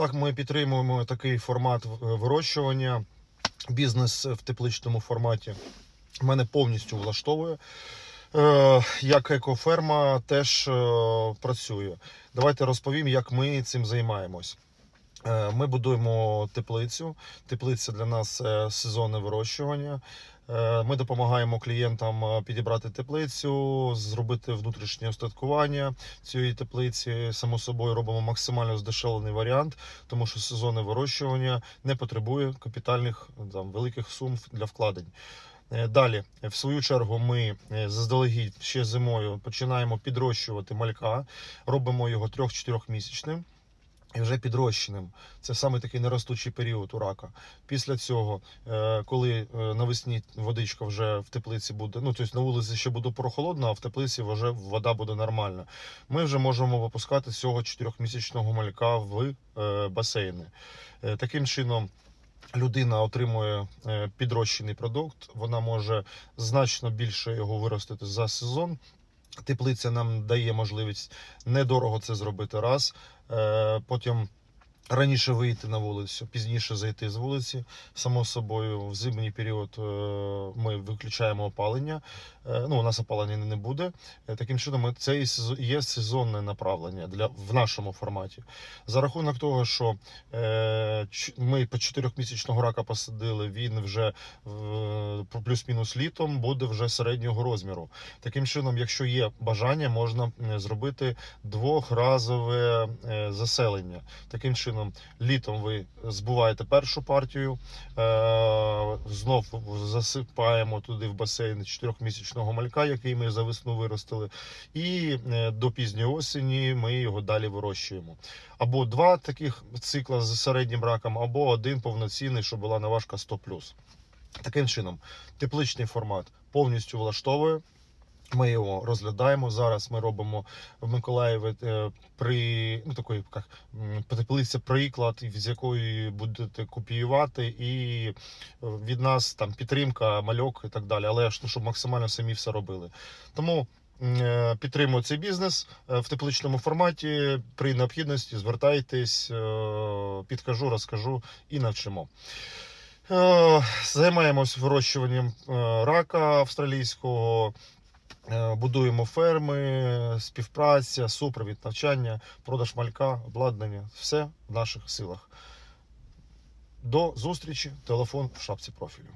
Так, ми підтримуємо такий формат е, вирощування. Бізнес в тепличному форматі мене повністю влаштовує. Е, Як екоферма теж е, працює. Давайте розповім, як ми цим займаємось. Ми будуємо теплицю. Теплиця для нас сезонне вирощування. Е, Ми допомагаємо клієнтам е, підібрати теплицю, зробити внутрішнє устаткування цієї теплиці. Само собою робимо максимально здешевлений варіант, тому що сезонне вирощування не потребує капітальних там, великих сум для вкладень. Е, Далі, в свою чергу, ми заздалегідь ще зимою починаємо підрощувати малька, робимо його 3-4 місячним. І вже підрощеним. Це саме такий неростучий період у рака. Після цього, е, коли е, навесні водичка вже в теплиці буде, ну тобто на вулиці ще буде прохолодно, а в теплиці вже вода буде нормальна. Ми вже можемо випускати цього 4-місячного малька в е, басейни. Таким чином. Людина отримує підрощений продукт, вона може значно більше його виростити за сезон. Теплиця нам дає можливість недорого це зробити раз. Е, Потім раніше вийти на вулицю, пізніше зайти з вулиці. Само собою, в зимній період е, ми виключаємо опалення. Е, Ну, у нас опалення не буде. Таким чином, це є сезонне направлення для в нашому форматі. За рахунок того, що ми по 4-місячного рака посадили, він вже плюс-мінус літом буде вже середнього розміру. Таким чином, якщо є бажання, можна зробити двохразове е, заселення. Таким чином, літом ви збуваєте першу партію, е, знов засипаємо туди в басейн 4-місячного малька, який ми за весну виростили, і е, до пізньої осені ми його далі вирощуємо. Або два таких цикла з середнім раком, або один повноцінний, щоб була наважка 100+. Таким чином, тепличний формат повністю влаштовує. Ми його розглядаємо. Зараз ми робимо в Миколаєві е, при ну такої як м, теплиця приклад, з якої будете копіювати, і е, від нас там підтримка, мальок і так далі. Але ж ну, щоб максимально самі все робили. Тому е, підтримую цей бізнес в тепличному форматі. При необхідності звертайтесь, підкажу, розкажу і навчимо. Е, Займаємось вирощуванням е, рака австралійського. Е, Будуємо ферми, співпраця, супровід, навчання, продаж малька, обладнання. Все в наших силах. До зустрічі. Телефон в шапці профілю.